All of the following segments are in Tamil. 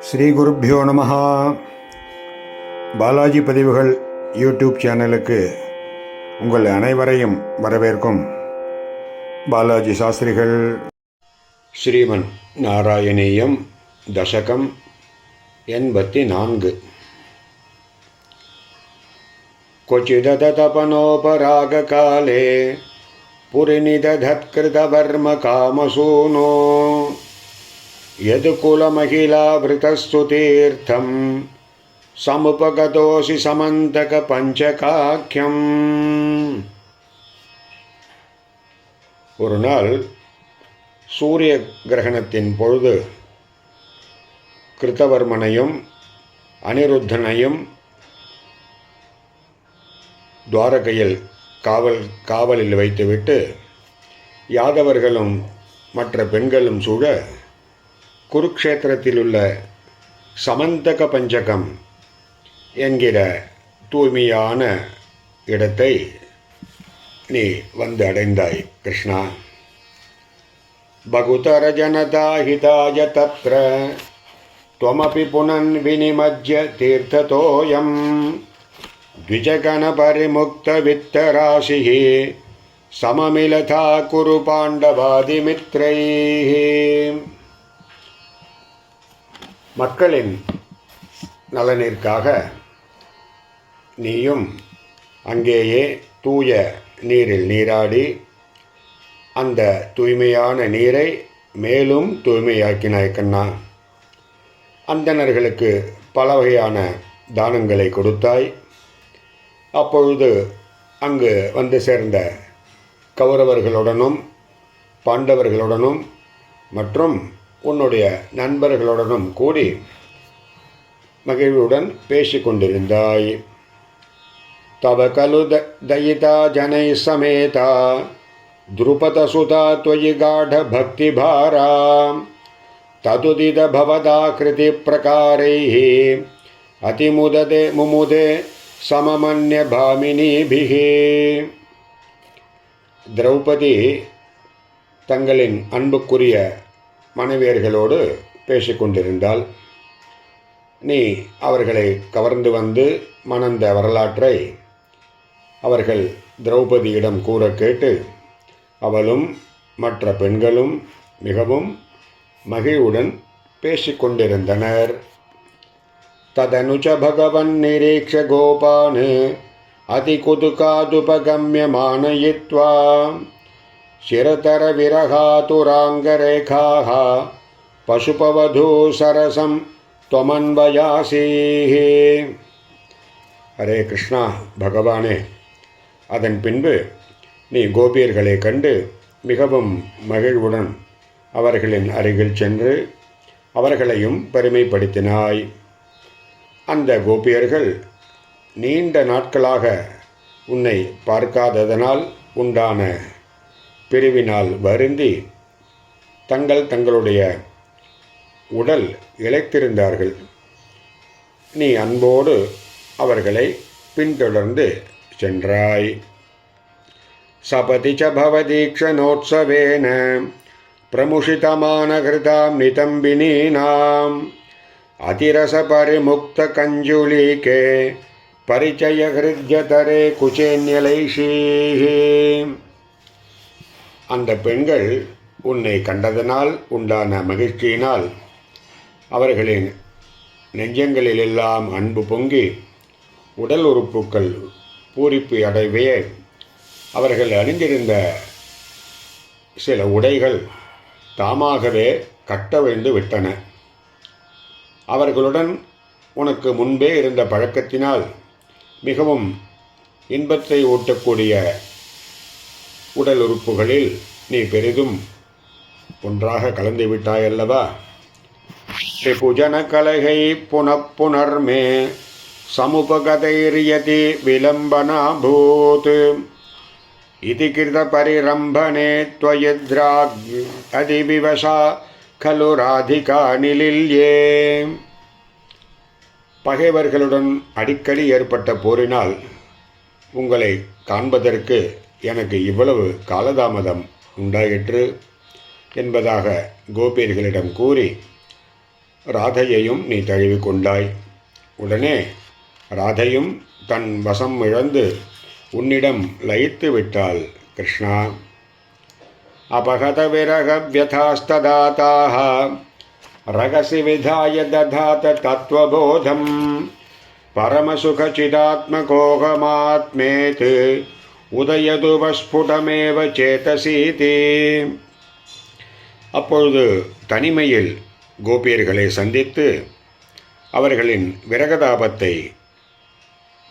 ஸ்ரீ குருப்பியோ பாலாஜி பதிவுகள் யூடியூப் சேனலுக்கு உங்கள் அனைவரையும் வரவேற்கும் பாலாஜி சாஸ்திரிகள். ஸ்ரீமன் நாராயணீயம் தசகம் எண்பத்தி நான்கு क्वचिदतपनोपरागकाले पुरिनिदधत्कृतवर्मकामसूनो यदुकुलमहिलावृतस्तु तीर्थं समुपगतोऽसि समन्तकपञ्चकाख्यम् ஒரு நாள் சூரிய கிரகணத்தின் பொழுது கிருத்தவர்மனையும் அனிருத்தனையும் துவாரகையில் காவல் காவலில் வைத்துவிட்டு யாதவர்களும் மற்ற பெண்களும் சூழ குருக்ஷேத்திரத்தில் உள்ள சமந்தக பஞ்சகம் என்கிற தூய்மையான இடத்தை நீ வந்து அடைந்தாய் கிருஷ்ணா. பகுதர ஜனதா ஹிதாய தத்ர. त्वमपि पुनन्विनिमज्य तीर्थतोऽयं द्विजगणपरिमुक्तवित्तराशिः सममिलथा कुरु पाण्डवादिमित्रैः மக்களின் நலனிற்காக நீயும் அங்கேயே தூய நீரில் நீராடி அந்த தூய்மையான நீரை மேலும் தூய்மையாக்கினாய் கண்ணா அந்தணர்களுக்கு பல வகையான தானங்களை கொடுத்தாய் அப்பொழுது அங்கு வந்து சேர்ந்த கௌரவர்களுடனும் பாண்டவர்களுடனும் மற்றும் உன்னுடைய நண்பர்களுடனும் கூடி மகிழ்வுடன் பேசிக்கொண்டிருந்தாய் தவ கலு த தயிதா ஜனை சமேதா द्रुपदसुता त्वयि गाढभक्तिभारा तदुदितभवदाकृतिप्रकारैः अतिमुदते मुमुदे सममन्यभामिनीभिः திரௌபதி தங்களின் அன்புக்குரிய மனைவியர்களோடு பேசிக்கொண்டிருந்தாள் நீ அவர்களை கவர்ந்து வந்து மணந்த வரலாற்றை அவர்கள் திரௌபதியிடம் கூற கேட்டு அவளும் மற்ற பெண்களும் மிகவும் மகிழ்வுடன் பேசிக்கொண்டிருந்தனர் ததனுச்ச பகவன் நிரீக்ஷ கோபான் அதிகுதுகாதுபகமியமானயித்வா शिरतरविरहातुराङ्गरेखाः पशुपवधू सरसं त्वमन्वयासीः ஹரே கிருஷ்ணா பகவானே அதன் பின்பு நீ கோபியர்களை கண்டு மிகவும் மகிழ்வுடன் அவர்களின் அருகில் சென்று அவர்களையும் பெருமைப்படுத்தினாய். அந்த கோபியர்கள் நீண்ட நாட்களாக உன்னை பார்க்காததனால் உண்டான பிரிவினால் வருந்தி தங்கள் தங்களுடைய உடல் இழைத்திருந்தார்கள். நீ அன்போடு அவர்களை பின்தொடர்ந்து சென்றாய். சபதி ச பவதீக்ஷணோத்சவேன பிரமுஷிதமானகிருதாं நிதம்பினீனாம் அதிரசபரிமுக்தகஞ்சுலீகே பரிச்சயஹிருத்யதரே குச்சேன்யலைஷீஹி அந்த பெண்கள் உன்னை கண்டதனால் உண்டான மகிழ்ச்சியினால் அவர்களின் நெஞ்சங்களிலெல்லாம் அன்பு பொங்கி உடல் உறுப்புக்கள் பூரிப்பு அடைவே அவர்கள் அணிந்திருந்த சில உடைகள் தாமாகவே கட்டவிழ்ந்து விட்டன. அவர்களுடன் உனக்கு முன்பே இருந்த பழக்கத்தினால் மிகவும் இன்பத்தை ஊட்டக்கூடிய உடல் உறுப்புகளில் நீ பெரிதும் ஒன்றாக கலந்து விட்டாயல்லவா? ரிபுஜன கலகை புனப்புணர்மே சமுபகதைரியதி விலம்பனாபூத் इति कृतपरिरम्भणे त्वयिद्राग् अधिविवशा खलु राधिका निलिल्ये பகைவர்களுடன் அடிக்கடி ஏற்பட்ட போரினால் உங்களை காண்பதற்கு எனக்கு இவ்வளவு காலதாமதம் உண்டாயிற்று என்பதாக கோபியர்களிடம் கூறி ராதையையும் நீ தழுவி கொண்டாய் உடனே ராதையும் தன் வசம் இழந்து உன்னிடம் லயித்து விட்டாள் கிருஷ்ணா. அபகத விரக ரகசி விதாய ததாத தத்துவபோதம் பரமசுகச்சிதாத்மகோகமாத்மேத் உதயது வஸ்புடமேவ சேதசீதி அப்பொழுது தனிமையில் கோபியர்களை சந்தித்து அவர்களின் விரகதாபத்தை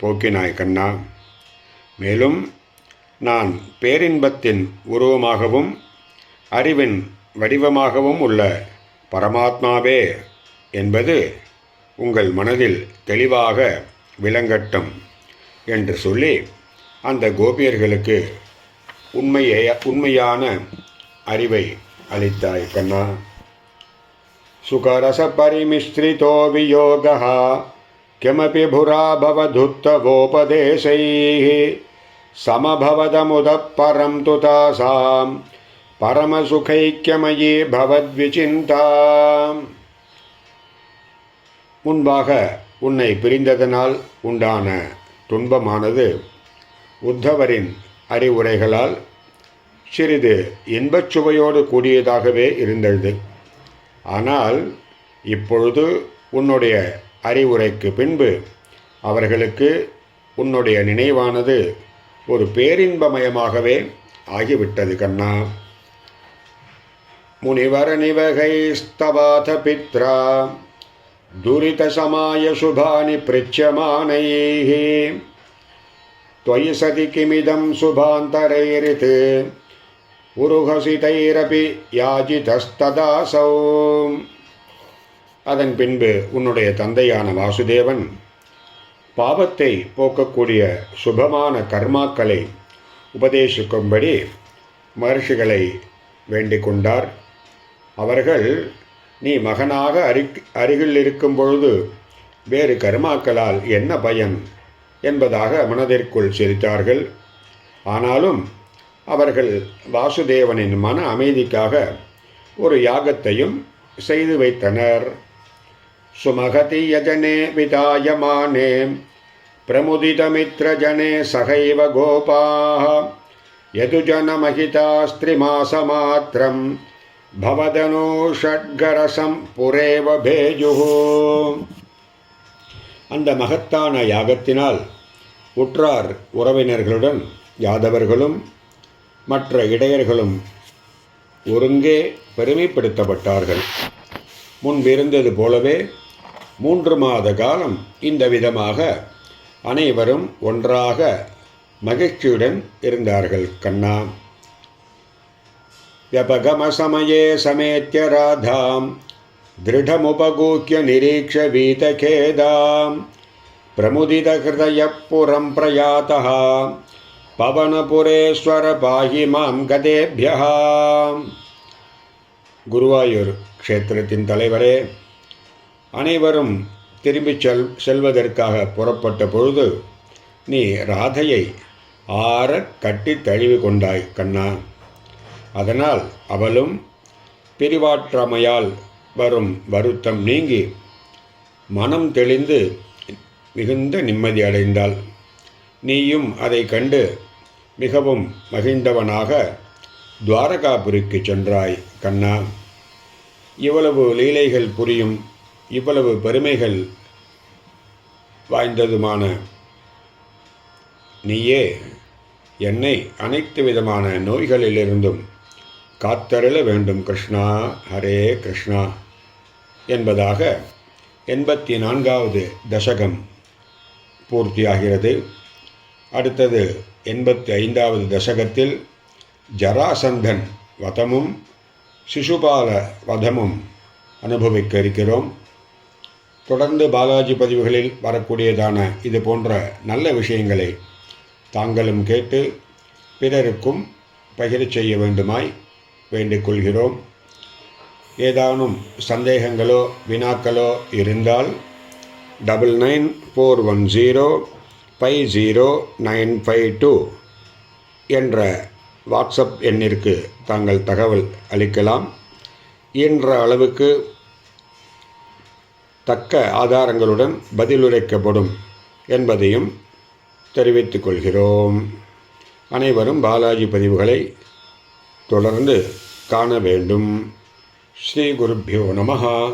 போக்கினாய் கண்ணா. மேலும் நான் பேரின்பத்தின் உருவமாகவும் அறிவின் வடிவமாகவும் உள்ள பரமாத்மாவே என்பது உங்கள் மனதில் தெளிவாக விளங்கட்டும் என்று சொல்லி அந்த கோபியர்களுக்கு உண்மையை உண்மையான அறிவை அளித்தாய் கண்ணா. சுகரச பரிமிஸ்ரிதோ வியோகா किमपि भुराभवधुत्तवोपदेशैः समभवदमुदः परं तु तासां பரமசுகைக்கியமயி பவத்விசிந்தா முன்பாக உன்னை பிரிந்ததனால் உண்டான துன்பமானது உத்தவரின் அறிவுரைகளால் சிறிது இன்பச் சுவையோடு கூடியதாகவே இருந்தது ஆனால் இப்பொழுது உன்னுடைய அறிவுரைக்கு பின்பு அவர்களுக்கு உன்னுடைய நினைவானது ஒரு பேரின்பமயமாகவே ஆகிவிட்டது கண்ணா முனிவர நிவகைஸ்தவாத பித்ரா துரிதசமாய சுபானி பிரிச்சமானைः त्वयि सति किमिदं शुभान्तरैरित् உருகசிதைரபி யாஜிதஸ்ததாசௌ அதன் பின்பு உன்னுடைய தந்தையான வாசுதேவன் பாவத்தை போக்கக்கூடிய சுபமான கர்மாக்களை உபதேசிக்கும்படி மகர்ஷிகளை வேண்டிக் கொண்டார் அவர்கள் நீ மகனாக அருக் அருகில் இருக்கும் பொழுது வேறு கர்மாக்களால் என்ன பயன்? என்பதாக மனதிற்குள் சிரித்தார்கள். ஆனாலும் அவர்கள் வாசுதேவனின் மன அமைதிக்காக ஒரு யாகத்தையும் செய்து வைத்தனர். சுமகதி யஜனே விதாயமானே பிரமுதிதமித்ரஜனே சகைவ கோபாः यदुजनमहितास्त्रिमासमात्रं भवदनो षड्गरसं புரேவ பேஜுः அந்த மகத்தான யாகத்தினால் உற்றார் உறவினர்களுடன் யாதவர்களும் மற்ற இடையர்களும் ஒருங்கே பெருமைப்படுத்தப்பட்டார்கள் முன்பிருந்தது போலவே மூன்று மாத காலம் இந்த விதமாக அனைவரும் ஒன்றாக மகிழ்ச்சியுடன் இருந்தார்கள் கண்ணா व्यपगमसमये समेत्य राधां दृढमुपगूह्य निरीक्ष्य वीतखेदां प्रमुदितहृदयः पुरं प्रयातः பவனபுரேஸ்வர பாகி மாம் கதேபியா குருவாயூர் க்ஷேத்திரத்தின் தலைவரே அனைவரும் திரும்பிச் செல் செல்வதற்காக புறப்பட்ட பொழுது நீ ராதையை ஆற கட்டி தழுவி கொண்டாய் கண்ணா. அதனால் அவளும் பிரிவாற்றமையால் வரும் வருத்தம் நீங்கி மனம் தெளிந்து மிகுந்த நிம்மதி அடைந்தாள். நீயும் அதை கண்டு மிகவும் மகிழ்ந்தவனாக துவாரகாபுரிக்கு சென்றாய் கண்ணா. இவ்வளவு லீலைகள் புரியும் இவ்வளவு பெருமைகள் வாய்ந்ததுமான நீயே என்னை அனைத்து விதமான நோய்களிலிருந்தும் காத்தருள வேண்டும் கிருஷ்ணா ஹரே கிருஷ்ணா என்பதாக எண்பத்தி நான்காவது தசகம் பூர்த்தியாகிறது. அடுத்தது எண்பத்தி ஐந்தாவது தசகத்தில் ஜராசந்தன் வதமும் சிசுபால வதமும் அனுபவிக்க இருக்கிறோம். தொடர்ந்து பாலாஜி பதிவுகளில் வரக்கூடியதான இது போன்ற நல்ல விஷயங்களை தாங்களும் கேட்டு பிறருக்கும் பகிரச் செய்ய வேண்டுமாய் வேண்டிக் கொள்கிறோம் ஏதானும் சந்தேகங்களோ வினாக்களோ இருந்தால் double nine four one zero five zero nine five two என்ற வாட்ஸ்அப் எண்ணிற்கு தாங்கள் தகவல் அளிக்கலாம். இயன்ற அளவுக்கு தக்க ஆதாரங்களுடன் பதிலுரைக்கப்படும் என்பதையும் தெரிவித்துக் கொள்கிறோம். அனைவரும் பாலாஜி பதிவுகளை தொடர்ந்து காண வேண்டும். ஸ்ரீ குருப்பியோ நமகா